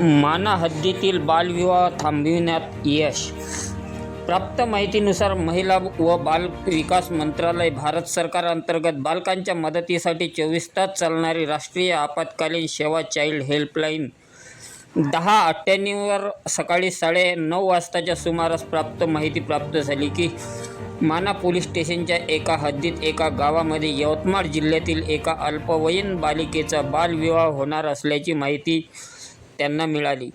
माना हद्दीतील बालविवाह थांबविण्यात यश. प्राप्त माहितीनुसार महिला व बाल विकास मंत्रालय भारत सरकार अंतर्गत बालकांच्या मदतीसाठी चोवीस तास चालणारी राष्ट्रीय आपत्कालीन सेवा चाइल्ड हेल्पलाईन दहा अठ्ठ्याण्णववर सकाळी साडे नऊ वाजताच्या सुमारास प्राप्त माहिती प्राप्त झाली की माना पोलीस स्टेशनच्या एका हद्दीत एका गावामध्ये यवतमाळ जिल्ह्यातील एका अल्पवयीन बालिकेचा बालविवाह होणार असल्याची माहिती त्यांना मिळाली.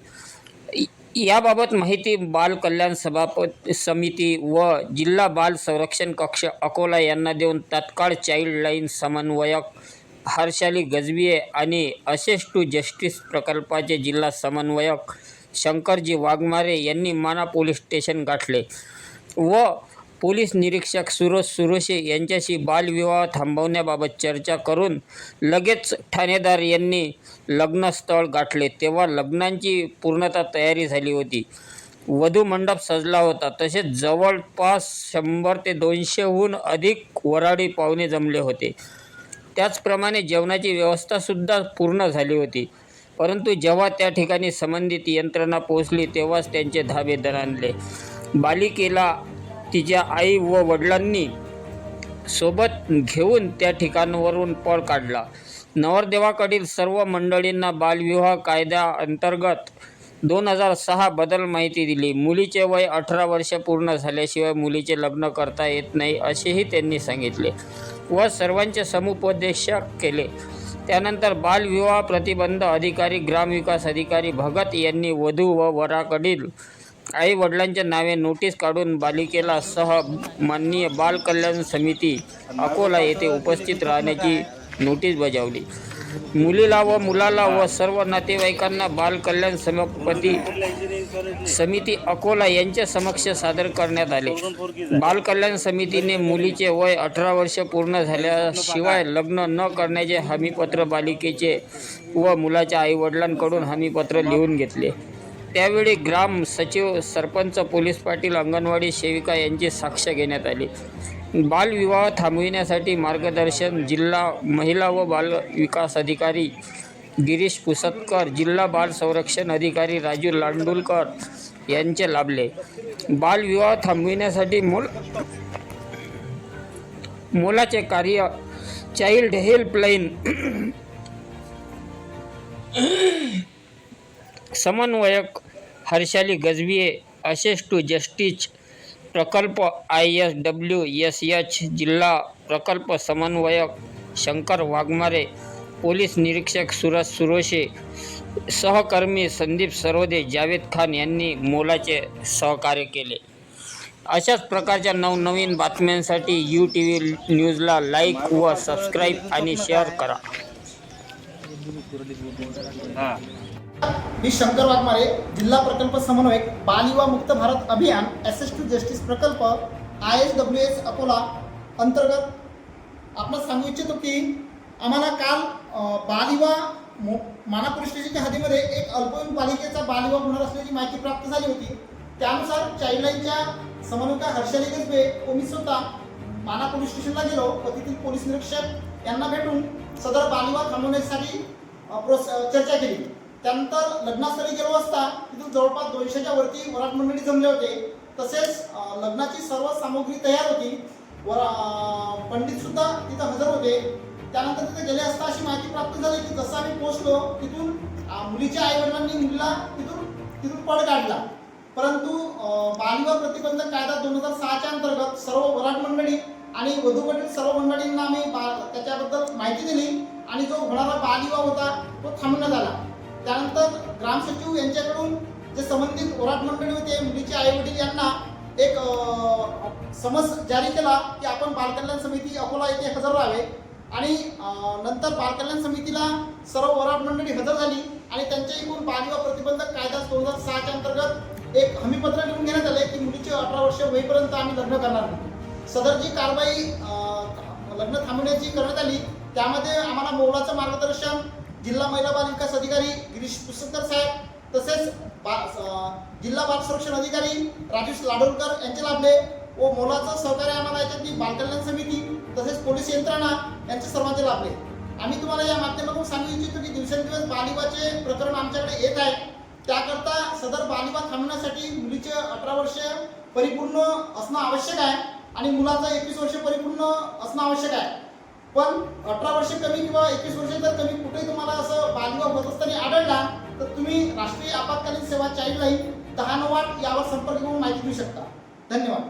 याबाबत माहिती बाल कल्याण सभापत समिती व जिल्हा बाल संरक्षण कक्ष अकोला यांना देऊन तात्काळ चाइल्ड लाईन समन्वयक हर्षाली गजबिये आणि असेस टू जस्टिस प्रकल्पाचे जिल्हा समन्वयक शंकरजी वाघमारे यांनी माना पोलीस स्टेशन गाठले व पोलीस निरीक्षक सुरोज सुरोशे यांच्याशी बालविवाह थांबवण्याबाबत चर्चा करून लगेच ठाणेदार यांनी लग्नस्थळ गाठले. तेव्हा लग्नांची पूर्णतः तयारी झाली होती. वधू मंडप सजला होता. तसेच जवळपास शंभर ते दोनशेहून अधिक वराडी पाहुणे जमले होते. त्याचप्रमाणे जेवणाची व्यवस्थासुद्धा पूर्ण झाली होती. परंतु जेव्हा त्या ठिकाणी संबंधित यंत्रणा पोहोचली तेव्हाच त्यांचे धाबे दणाणले. बालिकेला तिच्या आई व वडिलांनी सोबत घेऊन त्या ठिकाणावरून पळ काढला. नवरदेवाकडील सर्व मंडळींना बालविवाह कायद्या अंतर्गत दोन हजार सहा बदल माहिती दिली. मुलीचे वय अठरा वर्ष पूर्ण झाल्याशिवाय मुलीचे लग्न करता येत नाही असेही त्यांनी सांगितले व सर्वांचे समुपदेशक केले. त्यानंतर बालविवाह प्रतिबंध अधिकारी ग्रामविकास अधिकारी भगत यांनी वधू व वराकडील आई वडिलांच्या नावे नोटीस काढून बालिकेला सह माननीय बाल कल्याण समिती अकोला येथे उपस्थित राहण्याची नोटीस बजावली. मुलीला व मुलाला व सर्व नातेवाईकांना बाल कल्याण समिती समिती अकोला यांच्या समक्ष सादर करण्यात आले. बाल कल्याण समितीने मुलीचे वय अठरा वर्ष पूर्ण झाल्याशिवाय लग्न न करण्याचे हमीपत्र बालिकेचे व मुलाच्या आईवडिलांकडून हमीपत्र लिहून घेतले. त्यावेळी ग्राम सचिव सरपंच पोलीस पाटील अंगणवाडी सेविका यांची साक्ष घेण्यात आली. बालविवाह थांबविण्यासाठी मार्गदर्शन जिल्हा महिला व बाल विकास अधिकारी गिरीश पुसतकर जिल्हा बाल संरक्षण अधिकारी राजू लांडुलकर यांचे लाभले. बालविवाह थांबविण्यासाठी मूल मोलाचे कार्य चाइल्ड हेल्पलाईन समन्वयक Harshali Gajbiye access to justice प्रकल्प I S W S H जिल्हा प्रकल्प समन्वयक शंकर वाघमारे पोलीस निरीक्षक सुरज सुरोशे सहकर्मी संदीप सरोदे जावेद खान यांनी मोलाचे सहकार्य केले. अशाच प्रकारच्या नवनवीन बातम्यांसाठी यू टी व्ही न्यूजला लाईक व सबस्क्राईब आणि शेअर करा. मी शंकर वाघमारे जिल्हा प्रकल्प समन्वयक बालिवा मुक्त भारत अभियान एस एस टू जस्टिस प्रकल्प I S W S Akola अंतर्गत. आपण सांगू इच्छितो की आम्हाला काल बालिवा मो माना स्टेशनच्या हद्दीमध्ये एक अल्पवयीन बालिकेचा बालिवा होणार असल्याची माहिती प्राप्त झाली होती. त्यानुसार चाईल्डलाईनच्या समन्वयका हर्षाली गजबे व मी स्वतः माना पोलीस स्टेशनला गेलो. व तेथील पोलीस निरीक्षक यांना भेटून सदर बालिवा थांबवण्यासाठी प्रोस चर्चा केली. त्यानंतर लग्नास्थळी गेलो असता तिथून जवळपास दोनशेच्या वरती वरात मंडळी जमले होते. तसेच लग्नाची सर्व सामग्री तयार होती. वरा पंडित सुद्धा तिथं हजर होते. त्यानंतर तिथे गेले असता अशी माहिती प्राप्त झाली की जसं आम्ही पोहोचलो तिथून मुलीच्या आई वडिलांनी मुलीला तिथून तिथून पळ काढला. परंतु बालविवाह प्रतिबंधक कायदा दोन हजार सहाच्या अंतर्गत सर्व वराट मंडळी आणि वधूकडील सर्व मंडळींना आम्ही बा- त्याच्याबद्दल माहिती दिली आणि जो होणारा बालविवाह होता तो थांबण्यात आला. त्यानंतर ग्रामसचिव यांच्याकडून जे संबंधित ओराट मंडळी होते मुलीचे आई वडील यांना एक समज जारी केला की आपण बालकल्याण समिती अकोला येथे हजर राहावे. आणि नंतर बालकल्याण समितीला सर्व ओराट मंडळी हजर झाली आणि त्यांच्या एकूण बालविवाह प्रतिबंधक कायदा दोन हजार सहाच्या अंतर्गत एक हमीपत्र लिहून घेण्यात आले की मुलीचे अठरा वर्ष होईपर्यंत आम्ही लग्न करणार नाही. सदर जी कारवाई लग्न थांबवण्याची करण्यात आली त्यामध्ये आम्हाला मोलाचं मार्गदर्शन जिल्हा महिला बाल विकास अधिकारी गिरीश पुसकर साहेब तसेच बा जिल्हा बाल संरक्षण अधिकारी राजेश लाडोलकर यांचे लाभले व मोलाचं सहकार्य आम्हाला याच्यातली बालकल्याण समिती तसेच पोलीस यंत्रणा यांचे सर्वांचे लाभले. आम्ही तुम्हाला या माध्यमातून सांगू इच्छितो की दिवसेंदिवस बालिबाचे प्रकरण आमच्याकडे येत आहे. त्याकरता सदर बालिबा थांबवण्यासाठी मुलीचे अठरा वर्ष परिपूर्ण असणं आवश्यक आहे आणि मुलाचं एकवीस वर्ष परिपूर्ण असणं आवश्यक आहे. पण अठरा वर्ष कमी किंवा एकवीस वर्ष जर कमी कुठेही तुम्हाला असं बालविवाह होत असताना आढळला तर तुम्ही राष्ट्रीय आपत्कालीन सेवा चाइल्डलाईन दहा नऊ आठ यावर संपर्क करून माहिती देऊ शकता. धन्यवाद.